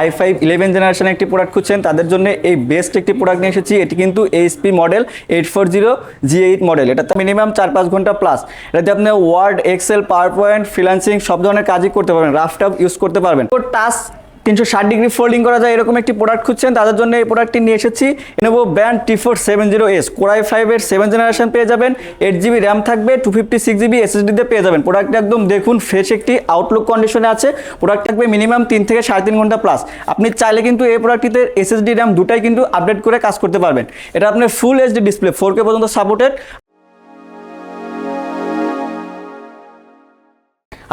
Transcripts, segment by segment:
I five eleven জেনারেশনের একটি product খুঁজছেন, তাদের জন্য এই বেস্ট একটি প্রোডাক্ট নিয়ে এসেছি। এটি কিন্তু HP model eight four zero G eight model এটাতে মিনিমাম চার পাঁচ ঘণ্টা প্লাস এটাতে আপনি word Excel power point freelancing সব ধরনের কাজই করতে পারবেন রাফ রাফটাপ ইউজ করতে পারবেন। তো টাচ তিনশো ষাট ডিগ্রি ফোল্ডিং করা যায় এরকম একটি প্রোডাক্ট খুঁজছেন। তাদের জন্য এই প্রোডাক্টটি নিয়ে এসেছি। নেব brand T four seven zero S core i ফাইভের সেভেন জেনারেশন পেয়ে যাবেন। এইট জিবি র্যাম থাকবে টু ফিফটি সিক্স জিবি এসএসডিতে পেয়ে যাবেন। প্রোডাক্টটা একদম দেখুন ফ্রেশ একটি আউটলুক কন্ডিশনে আছে। প্রোডাক্ট থাকবে মিনিমাম তিন থেকে সাড়ে তিন ঘণ্টা প্লাস আপনি চাইলে কিন্তু এই প্রোডাক্টটিতে এসএসডি র্যাম দুটাই কিন্তু আপডেট করে কাজ করতে পারবেন। এটা আপনার full HD display four K পর্যন্ত সাপোর্টেড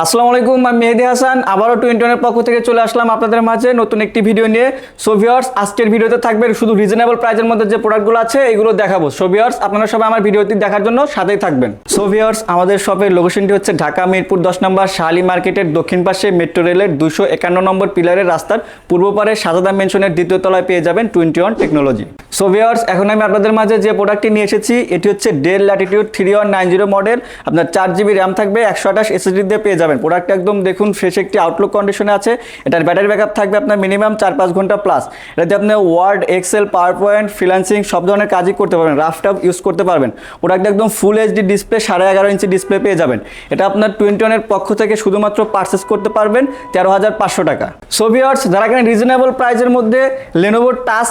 আসসালামু আলাইকুম, আমি মেহেদি হাসান। আবারও টোয়েন্টি পক্ষ থেকে চলে আসলাম আপনাদের মাঝে নতুন একটি ভিডিও নিয়ে। সোভিয়ার্স আজকের ভিডিওতে থাকবে শুধু রিজনেবল প্রাইজের মধ্যে যে প্রোডাক্টগুলো আছে, এগুলো দেখাবো। সোভিয়ার্স আপনারা সবাই আমার ভিডিওটি দেখার জন্য সাথেই থাকবেন। সোভিয়ার্স আমাদের শপের লোকেশনটি হচ্ছে ঢাকা মিরপুর দশ নম্বর শাহালি মার্কেটের দক্ষিণ পাশে মেট্রো রেলের দুশো একান্ন নম্বর পিলারের রাস্তার পূর্ব পারে সাজাদা মেনশনের দ্বিতীয় তলায় পেয়ে যাবেন টোয়েন্টি ওয়ান টেকনোলজি সোভিয়ার্স এখন আমি আপনাদের মাঝে যে প্রোডাক্টটি নিয়ে এসেছি, এটি হচ্ছে Dell Latitude three one nine zero model আপনার চার জিবি র্যাম থাকবে, একশো আঠাশ এসএসডি দিয়ে পেয়ে যাবেন প্রোডাক্ট একদম দেখুন ফ্রেশ একটি আউটলুক কন্ডিশনে আছে। এটার ব্যাটারি ব্যাকআপ থাকবে আপনার মিনিমাম চার পাঁচ ঘণ্টা প্লাস এটাতে আপনি word Excel power point freelancing সব ধরনের কাজই করতে পারবেন রাফটাপ ইউজ করতে পারবেন। প্রোডাক্ট একদম ফুল এইচডি ডিসপ্লে সাড়ে এগারো ইঞ্চি ডিসপ্লে পেয়ে যাবেন। এটা আপনার টোয়েন্টি ওয়ানের পক্ষ থেকে শুধুমাত্র পারচেস করতে পারবেন তেরো হাজার পাঁচশো টাকা। সোভিয়ার্স যারা এখানে রিজনেবল প্রাইসের মধ্যে লেনোভো টাচ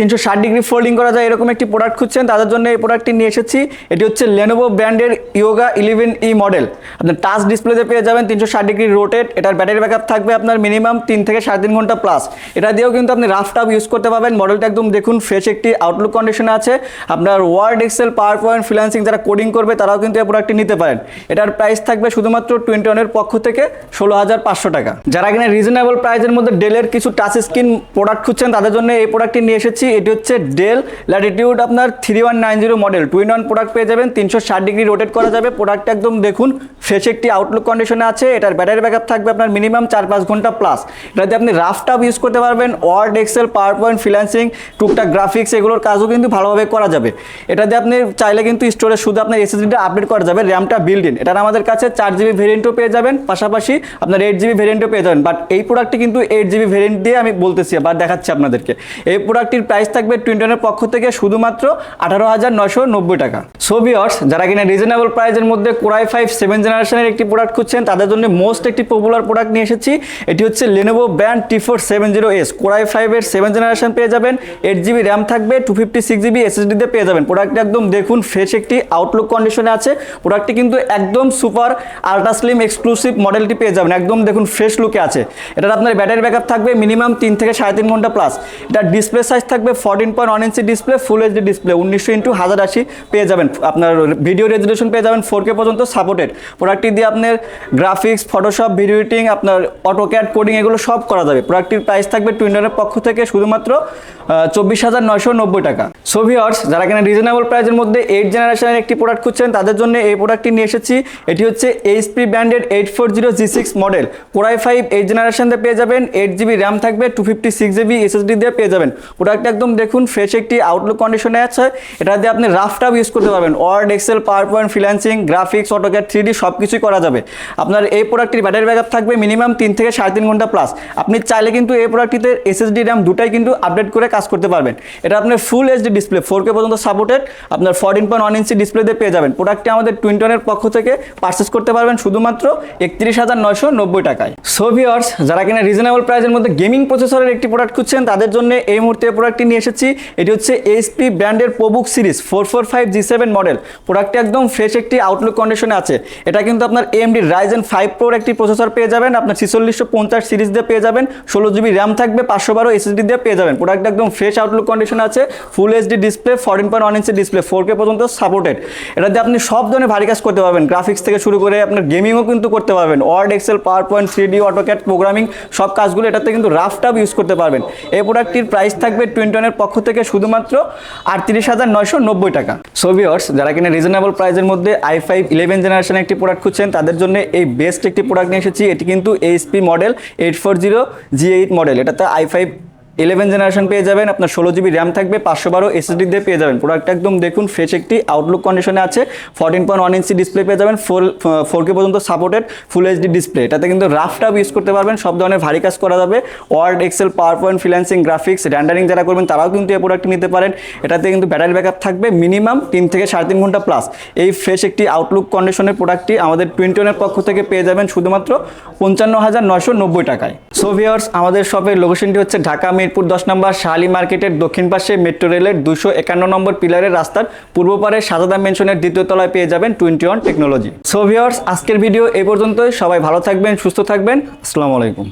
তিনশো ষাট ডিগ্রি ফোল্ডিং করা যায় এরকম একটি প্রোডাক্ট খুঁজছেন। তাদের জন্য এই প্রোডাক্টটি নিয়ে এসেছি। এটি হচ্ছে লেনোভো ব্র্যান্ডের ইয়োগা ইলেভেন ই মডেল আপনার টাচ ডিসপ্লেতে পেয়ে যাবেন তিনশো ষাট ডিগ্রি রোটেট এটার ব্যাটারি ব্যাকআপ থাকবে আপনার মিনিমাম তিন থেকে সাড়ে তিন ঘণ্টা প্লাস এটা দিয়েও কিন্তু আপনি রাফ টাপ ইউজ করতে পারবেন। মডেলটা একদম দেখুন ফ্রেশ একটি আউটলুক কন্ডিশনে আছে। আপনার word Excel power point freelancing যারা কোডিং করবে, তারাও কিন্তু এই প্রোডাক্টটি নিতে পারেন। এটার প্রাইস থাকবে শুধুমাত্র টোয়েন্টি ওয়ানের পক্ষ থেকে ষোলো হাজার পাঁচশো টাকা। যারা এখানে রিজনেবল প্রাইসের মধ্যে ডেলের কিছু টাচ স্ক্রিন প্রোডাক্ট খুঁজছেন, তাদের জন্য এই প্রোডাক্টটি নিয়ে এসেছি। এটি হচ্ছে ডেল ল্যাটিটিউড আপনার three one nine zero model two in one product পেয়ে যাবেন, তিনশো ষাট ডিগ্রি রোটেট করা যাবে। প্রোডাক্ট একদম দেখুন ফ্রেশ একটি আউটলুক কন্ডিশনে আছে। এটার ব্যাটারি ব্যাকআপ থাকবে আপনার মিনিমাম চার পাঁচ ঘণ্টা প্লাস এটাতে আপনি রাফটাপ ইউজ করতে পারবেন। Word Excel power point freelancing টুকটাক গ্রাফিক্স এগুলোর কাজও কিন্তু ভালোভাবে করা যাবে। এটাতে আপনি চাইলে কিন্তু স্টোরেজ শুধু আপনার এসএসডিটা আপডেট করা যাবে। র্যামটা বিল্ড ইন আমাদের কাছে চার জিবি ভেরিয়েন্টও পেয়ে যাবেন। পাশাপাশি আপনার এইট জিবি ভেরিয়েন্টও পেয়ে যাবেন। বাট এই প্রোডাক্টটি কিন্তু এইট জিবি ভেরিয়েন্ট দিয়ে আমি বলতেছি বা দেখাচ্ছি আপনাদেরকে। এই প্রোডাক্টটির প্রাইস থাকবে টুইন্টনের পক্ষ থেকে শুধুমাত্র আঠারো হাজার নশো নব্বই টাকা। সো ভিওর্স যারা কিনা রিজনেবল প্রাইসের মধ্যে কোরাই ফাইভ সেভেন জেনারেশনের একটি প্রোডাক্ট খুঁজছেন, তাদের জন্য মোস্ট একটি পপুলার প্রোডাক্ট নিয়ে এসেছি। এটি হচ্ছে Lenovo brand T four seven zero S core i ফাইভের সেভেন জেনারেশন পেয়ে যাবেন এইট জিবি র্যাম থাকবে টু ফিফটি সিক্স জিবি এসএসডিতে পেয়ে যাবেন। প্রোডাক্টটি একদম দেখুন ফ্রেশ একটি আউটলুক কন্ডিশনে আছে। প্রোডাক্টটি কিন্তু একদম সুপার আলট্রা স্লিম এক্সক্লুসিভ মডেলটি পেয়ে যাবেন। একদম দেখুন ফ্রেশ লুকে আছে। এটার আপনার ব্যাটারি ব্যাকআপ থাকবে মিনিমাম তিন থেকে সাড়ে তিন ঘণ্টা প্লাস এটা ডিসপ্লে সাইজ থাকবে fourteen point one inch display full HD display উনিশশো ইন্টু হাজার আশি পেয়ে যাবেন। আপনার ভিডিও রেজুলেশন পেয়ে যাবেন ফোর কে পর্যন্ত সাপোর্টেড প্রোডাক্টটি দিয়ে আপনার গ্রাফিক্স ফটোশপ ভিডিও এডিটিং আপনার অটো অটোক্যাড কোডিং এগুলো সব করা যাবে। প্রোডাক্টটির প্রাইস থাকবে টুইন্ডারের পক্ষ থেকে শুধুমাত্র চব্বিশ হাজার নয়শো নব্বই টাকা। সোভিয়ার্স যারা কিনা রিজনেবল প্রাইসের মধ্যে এইট জেনারেশনের একটি প্রোডাক্ট খুঁজছেন, তাদের জন্য এই প্রোডাক্টটি নিয়ে এসেছি। এটি হচ্ছে HP branded eight four zero G six model core i five eight generation দিয়ে পেয়ে যাবেন এইট জিবি র্যাম থাকবে two fifty six GB SSD দিয়ে পেয়ে যাবেন। প্রোডাক্ট একদম দেখুন ফ্রেশ একটি আউটলুক কন্ডিশনে আছে। এটা দিয়ে আপনি রাফটাপ ইউজ করতে পারবেন। Word Excel PowerPoint freelancing graphics AutoCAD three D সব কিছুই করা যাবে। আপনার এই প্রোডাক্টটির ব্যাটারি ব্যাকআপ থাকবে মিনিমাম তিন থেকে সাড়ে তিন ঘণ্টা প্লাস আপনি চাইলে কিন্তু এই প্রোডাক্টটিতে এসএসডি র্যাম দুটাই কিন্তু আপডেট করে কাজ করতে পারবেন। এটা আপনার full HD display four K পর্যন্ত সাপোর্টেড আপনার fourteen point one inch display দিয়ে পেয়ে যাবেন। প্রোডাক্টটি আমাদের টুইন্টনের পক্ষ থেকে পারচেস করতে পারবেন শুধুমাত্র একত্রিশ হাজার নয়শো নব্বই টাকায়। সোভিয়ার্স যারা কিনা রিজনেবল প্রাইসের মধ্যে গেমিং প্রসেসরের একটি প্রোডাক্ট খুঁজছেন, তাদের জন্য এই মুহূর্তে প্রোডাক্টটি নিয়ে এসেছি। এটি হচ্ছে এইচপি ব্র্যান্ডের ProBook series four four five G seven model প্রোডাক্টটি একদম ফ্রেশ একটি আউটলুক কন্ডিশনে আছে। এটা কিন্তু আপনার এমডি রাইজেন ফাইভ প্রোর একটি প্রসেসর পেয়ে যাবেন। আপনার ছিচল্লিশশো পঞ্চাশ সিরিজ দিয়ে পেয়ে যাবেন। ষোলো জিবি র্যাম থাকবে, পাঁচশো বারো এসএসডি দিয়ে পেয়ে যাবেন। প্রোডাক্ট একদম ফ্রেশ আউটলুক কন্ডিশনে আছে। Full HD display fourteen point one inch display four K পর্যন্ত সাপোর্টেড এটা দিয়ে আপনি সব ধরনের ভারী কাজ করতে পারবেন। গ্রাফিক্স থেকে শুরু করে আপনার গেমিংও কিন্তু করতে পারবেন। Word Excel PowerPoint three D AutoCAD programming সব কাজগুলো এটাতে কিন্তু রাফটাপ ইউজ করতে পারবেন। এই প্রোডাক্টটির প্রাইস থাকবে টোয়েন্টনের পক্ষ থেকে শুধুমাত্র আটত্রিশ হাজার নয়শো নব্বই টাকা। সোভিয়র্স যারা কিনা রিজনেবল প্রাইসের মধ্যে আই ফাইভ ইলেভেন জেনারেশনের একটি প্রোডাক্ট খুঁজছেন, তাদের জন্য এই বেস্ট একটি প্রোডাক্ট নিয়ে এসেছি। এটি কিন্তু HP model eight four zero G eight model এটাতে আই ফাইভ ইলেভেন জেনারেশন পেয়ে যাবেন, আপনার ষোলো জিবি র্যাম থাকবে, পাঁচশো বারো এসএসডি দিয়ে পেয়ে যাবেন। প্রোডাক্ট একদম দেখুন ফ্রেশ একটি আউটলুক কন্ডিশনে আছে। Fourteen point one inch display পেয়ে যাবেন ফোর ফোর কে পর্যন্ত সাপোর্টেড ফুল এইচডি ডিসপ্লে এটাতে কিন্তু রাফ টাফ ইউজ করতে পারবেন, সব ধরনের ভারী কাজ করা যাবে। Word Excel PowerPoint freelancing graphics rendering যারা করবেন, তারাও কিন্তু এই প্রোডাক্টটি নিতে পারেন। এটাতে কিন্তু ব্যাটারি ব্যাকআপ থাকবে মিনিমাম তিন থেকে সাড়ে তিন ঘণ্টা প্লাস এই ফ্রেশ একটি আউটলুক কন্ডিশনের প্রোডাক্টটি আমাদের টোয়েন্টি ওয়ানের পক্ষ থেকে পেয়ে যাবেন শুধুমাত্র পঞ্চান্ন হাজার নয়শো নব্বই টাকায়। সো আমাদের শপের লোকেশনটি হচ্ছে ঢাকা মিরপুর দশ নম্বর শালি মার্কেটের দক্ষিণ পাশে মেট্রো রেলের দুশো একান্ন নম্বর পিলারের রাস্তার পূর্ব পারে সাজাদা মেনশনের দ্বিতীয় তলায় পেয়ে যাবেন টোয়েন্টি ওয়ান টেকনোলজি। সোভিয়ার্স আজকের ভিডিও এ পর্যন্তই। সবাই ভালো থাকবেন, সুস্থ থাকবেন। আসসালামু আলাইকুম।